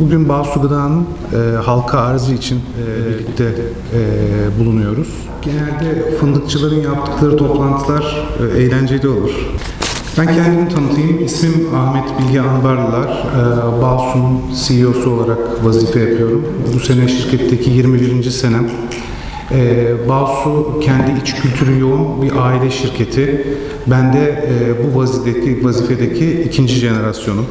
Bugün Bağsu Gıda'nın e, halka arzı için e, birlikte e, bulunuyoruz. Genelde fındıkçıların yaptıkları toplantılar e, eğlenceli olur. Ben kendimi tanıtayım. İsmim Ahmet Bilge Anbarlılar. E, Bağsu'nun CEO'su olarak vazife yapıyorum. Bu sene şirketteki 21. senem. E, Bağsu kendi iç kültürü yoğun bir aile şirketi. Ben de e, bu vazifedeki, vazifedeki ikinci jenerasyonum.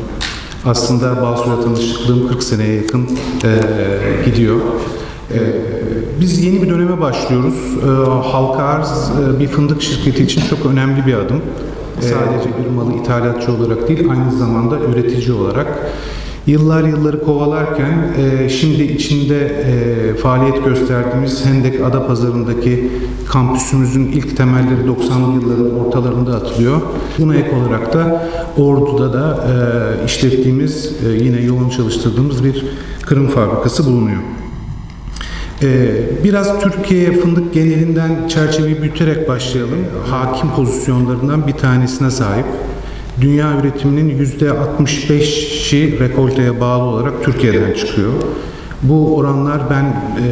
Aslında Bağsu'yla tanışıklığım 40 seneye yakın e, gidiyor. E, biz yeni bir döneme başlıyoruz. E, halka arz e, bir fındık şirketi için çok önemli bir adım. Sadece bir malı ithalatçı olarak değil, aynı zamanda üretici olarak. Yıllar yılları kovalarken e, şimdi içinde e, faaliyet gösterdiğimiz Hendek Adapazarı'ndaki kampüsümüzün ilk temelleri 90'lı yılların ortalarında atılıyor. Buna ek olarak da Ordu'da da e, işlettiğimiz, e, yine yoğun çalıştırdığımız bir kırım fabrikası bulunuyor. Ee, Biraz Türkiye fındık genelinden çerçeveyi büyüterek başlayalım. Hakim pozisyonlarından bir tanesine sahip. Dünya üretiminin yüzde 65'i rekolteye bağlı olarak Türkiye'den çıkıyor. Bu oranlar ben e,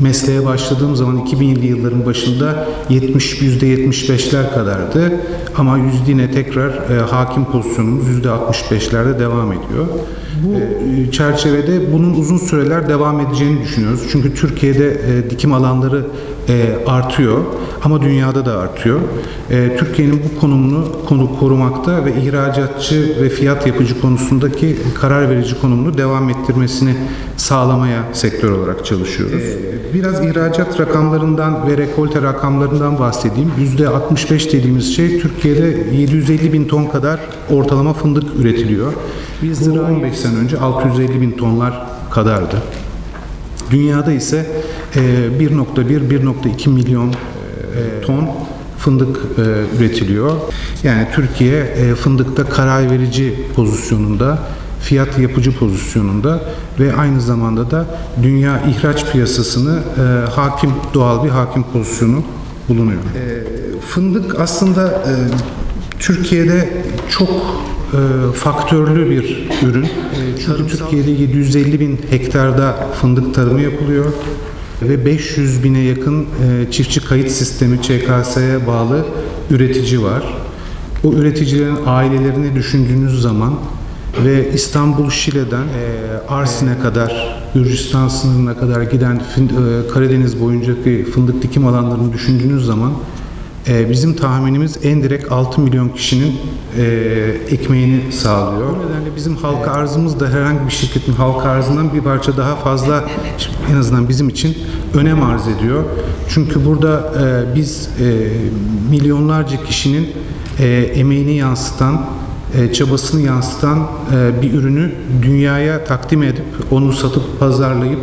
mesleğe başladığım zaman 2000'li yılların başında 70 yüzde 75'ler kadardı. Ama yüzde yine tekrar e, hakim pozisyonumuz yüzde 65'lerde devam ediyor. Bu e, çerçevede bunun uzun süreler devam edeceğini düşünüyoruz. Çünkü Türkiye'de e, dikim alanları e, artıyor ama dünyada da artıyor. E, Türkiye'nin bu konumunu konu korumakta ve ihracatçı ve fiyat yapıcı konusundaki karar verici konumunu devam ettirmesini sağlamaya sektör olarak çalışıyoruz. Biraz ihracat rakamlarından ve rekolte rakamlarından bahsedeyim. %65 dediğimiz şey Türkiye'de 750 bin ton kadar ortalama fındık üretiliyor. Biz 15 sene önce 650 bin tonlar kadardı. Dünyada ise e, 1.1-1.2 milyon e, ton fındık e, üretiliyor. Yani Türkiye e, fındıkta karar verici pozisyonunda, fiyat yapıcı pozisyonunda ve aynı zamanda da dünya ihraç piyasasını e, hakim doğal bir hakim pozisyonu bulunuyor. E, fındık aslında e, Türkiye'de çok e, faktörlü bir ürün. E, çünkü Türkiye'de 750 bin hektarda fındık tarımı yapılıyor ve 500 bine yakın e, çiftçi kayıt sistemi ÇKS'ye bağlı üretici var. Bu üreticilerin ailelerini düşündüğünüz zaman ve İstanbul Şile'den e, Arsin'e kadar, Gürcistan sınırına kadar giden fin- e, Karadeniz boyuncaki fındık dikim alanlarını düşündüğünüz zaman e, bizim tahminimiz en direkt 6 milyon kişinin e, ekmeğini sağlıyor. Bu nedenle bizim halka arzımız da herhangi bir şirketin halka arzından bir parça daha fazla en azından bizim için önem arz ediyor. Çünkü burada e, biz e, milyonlarca kişinin e, emeğini yansıtan, çabasını yansıtan e, bir ürünü dünyaya takdim edip onu satıp pazarlayıp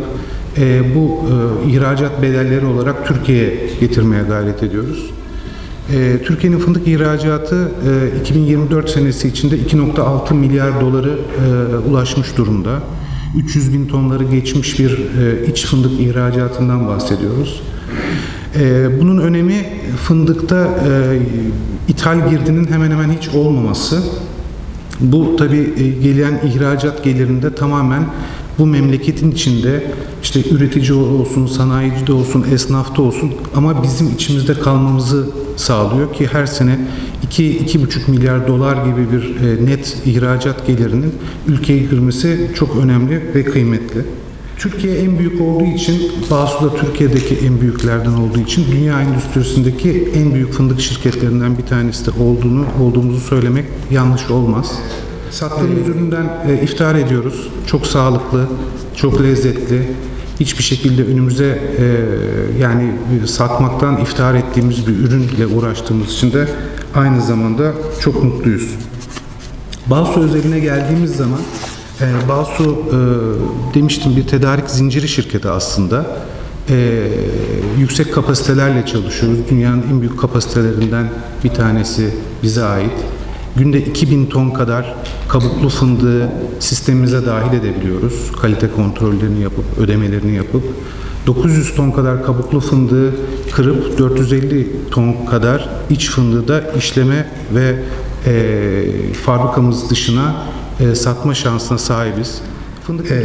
e, bu e, ihracat bedelleri olarak Türkiye'ye getirmeye gayret ediyoruz. E, Türkiye'nin fındık ihracatı e, 2024 senesi içinde 2.6 milyar doları e, ulaşmış durumda. 300 bin tonları geçmiş bir e, iç fındık ihracatından bahsediyoruz. E, bunun önemi fındıkta e, ithal girdinin hemen hemen hiç olmaması. Bu tabi gelen ihracat gelirinde tamamen bu memleketin içinde işte üretici olsun, sanayici de olsun, esnafta olsun ama bizim içimizde kalmamızı sağlıyor ki her sene 2-2,5 milyar dolar gibi bir e, net ihracat gelirinin ülkeye girmesi çok önemli ve kıymetli. Türkiye en büyük olduğu için, Bağsu da Türkiye'deki en büyüklerden olduğu için dünya endüstrisindeki en büyük fındık şirketlerinden bir tanesi de olduğunu olduğumuzu söylemek yanlış olmaz. Sattığımız üründen e, iftihar ediyoruz. Çok sağlıklı, çok lezzetli. Hiçbir şekilde önümüze e, yani satmaktan iftihar ettiğimiz bir ürünle uğraştığımız için de aynı zamanda çok mutluyuz. Balsu özeline geldiğimiz zaman e, Balsu e, demiştim bir tedarik zinciri şirketi aslında. E, yüksek kapasitelerle çalışıyoruz. Dünyanın en büyük kapasitelerinden bir tanesi bize ait. Günde 2000 ton kadar kabuklu fındığı sistemimize dahil edebiliyoruz. Kalite kontrollerini yapıp, ödemelerini yapıp. 900 ton kadar kabuklu fındığı kırıp 450 ton kadar iç fındığı da işleme ve e, fabrikamız dışına e, satma şansına sahibiz. Fındık Ee,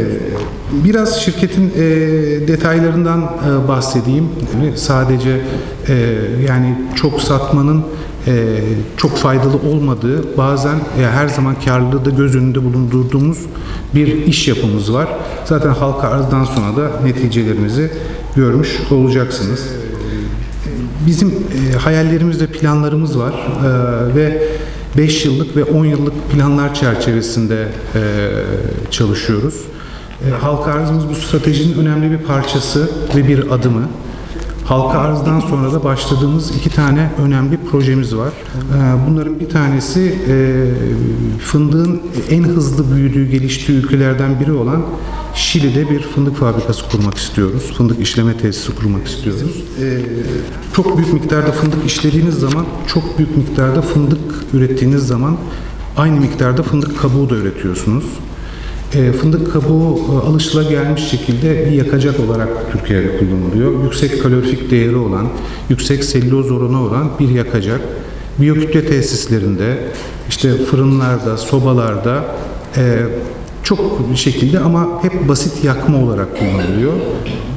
biraz şirketin e, detaylarından e, bahsedeyim. Yani Sadece e, yani çok satmanın e, çok faydalı olmadığı, bazen e, her zaman karlılığı da göz önünde bulundurduğumuz bir iş yapımız var. Zaten halka arzdan sonra da neticelerimizi görmüş olacaksınız. Bizim e, hayallerimiz ve planlarımız var E, ve 5 yıllık ve 10 yıllık planlar çerçevesinde e, çalışıyoruz. E, halka arzımız bu stratejinin önemli bir parçası ve bir adımı. Halka arzdan sonra da başladığımız iki tane önemli projemiz var. E, bunların bir tanesi e, fındığın en hızlı büyüdüğü, geliştiği ülkelerden biri olan Şili'de bir fındık fabrikası kurmak istiyoruz. Fındık işleme tesisi kurmak istiyoruz. Ee, çok büyük miktarda fındık işlediğiniz zaman, çok büyük miktarda fındık ürettiğiniz zaman aynı miktarda fındık kabuğu da üretiyorsunuz. Ee, fındık kabuğu e, alışılagelmiş şekilde bir yakacak olarak Türkiye'de kullanılıyor. Yüksek kalorifik değeri olan, yüksek selüloz oranı olan bir yakacak. Biyokütle tesislerinde, işte fırınlarda, sobalarda e, çok şekilde ama hep basit yakma olarak kullanılıyor.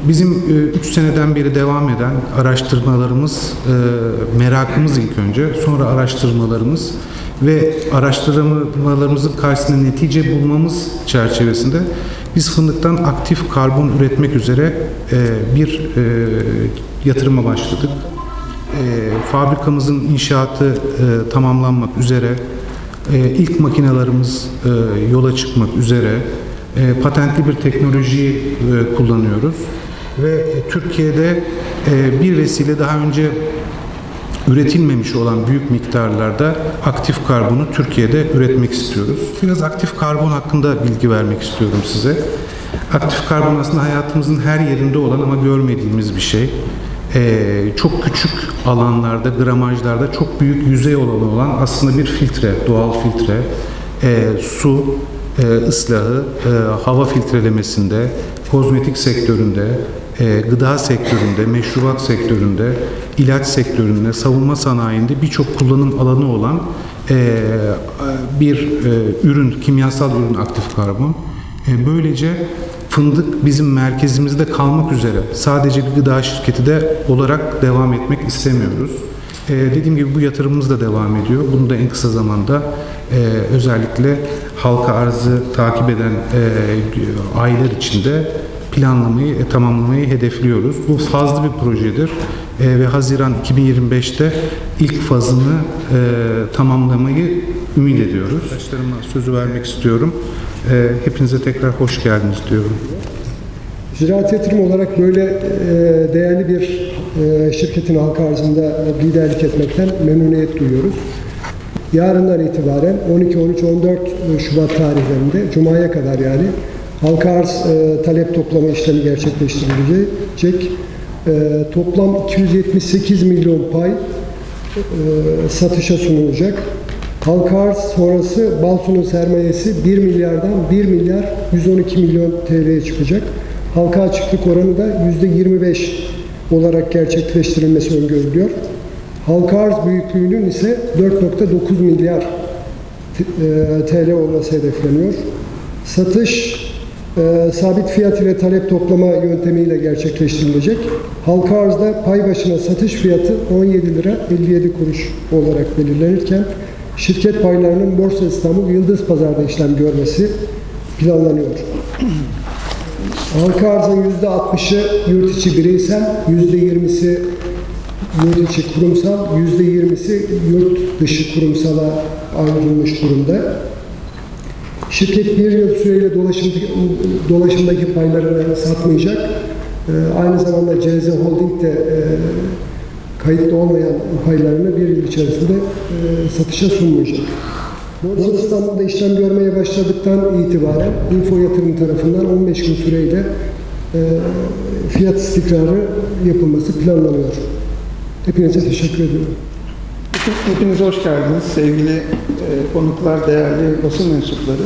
Bizim 3 seneden beri devam eden araştırmalarımız, e, merakımız ilk önce, sonra araştırmalarımız ve araştırmalarımızın karşısında netice bulmamız çerçevesinde biz fındıktan aktif karbon üretmek üzere e, bir e, yatırıma başladık. E, fabrikamızın inşaatı e, tamamlanmak üzere. E, ilk makinalarımız e, yola çıkmak üzere. E, patentli bir teknolojiyi e, kullanıyoruz. Ve Türkiye'de e, bir vesile daha önce üretilmemiş olan büyük miktarlarda aktif karbonu Türkiye'de üretmek istiyoruz. Biraz aktif karbon hakkında bilgi vermek istiyorum size. Aktif karbon aslında hayatımızın her yerinde olan ama görmediğimiz bir şey. Ee, çok küçük alanlarda, gramajlarda çok büyük yüzey olanı olan aslında bir filtre, doğal filtre. Ee, su, e, ıslahı, e, hava filtrelemesinde, kozmetik sektöründe, e, gıda sektöründe, meşrubat sektöründe, ilaç sektöründe, savunma sanayinde birçok kullanım alanı olan e, bir e, ürün, kimyasal ürün aktif karbon. E, böylece fındık bizim merkezimizde kalmak üzere sadece bir gıda şirketi de olarak devam etmek istemiyoruz. E, dediğim gibi bu yatırımımız da devam ediyor. Bunu da en kısa zamanda e, özellikle halka arzı takip eden e, aylar içinde planlamayı, e, tamamlamayı hedefliyoruz. Bu fazlı bir projedir E, ve Haziran 2025'te ilk fazını e, tamamlamayı ümit ediyoruz. Arkadaşlarıma sözü vermek istiyorum. E, hepinize tekrar hoş geldiniz diyorum. Ziraat yatırım olarak böyle e, değerli bir e, şirketin halka arzında liderlik etmekten memnuniyet duyuyoruz. Yarından itibaren 12, 13, 14 Şubat tarihlerinde Cuma'ya kadar yani halka arz e, talep toplama işlemi gerçekleştirilecek. E, toplam 278 milyon pay e, satışa sunulacak. Halka arz sonrası Balsu'nun sermayesi 1 milyardan 1 milyar 112 milyon TL'ye çıkacak. Halka açıklık oranı da %25 olarak gerçekleştirilmesi öngörülüyor. Halka arz büyüklüğünün ise 4.9 milyar e, TL olması hedefleniyor. Satış e, sabit fiyat ile talep toplama yöntemiyle gerçekleştirilecek. Halka arzda pay başına satış fiyatı 17 lira 57 kuruş olarak belirlenirken şirket paylarının Borsa İstanbul Yıldız Pazar'da işlem görmesi planlanıyor. Halka arzın %60'ı yurt içi bireysel, %20'si yurt içi kurumsal, %20'si yurt dışı kurumsala ayrılmış durumda. Şirket bir yıl süreyle dolaşımdaki, dolaşımdaki paylarını satmayacak. Ee, aynı zamanda CZ Holding de e, kayıtlı olmayan paylarını bir yıl içerisinde e, satışa sunmayacak. Borsa İstanbul'da işlem görmeye başladıktan itibaren Info Yatırım tarafından 15 gün süreyle e, fiyat istikrarı yapılması planlanıyor. Hepinize teşekkür ediyorum. Hepiniz hoş geldiniz sevgili e, konuklar, değerli basın mensupları.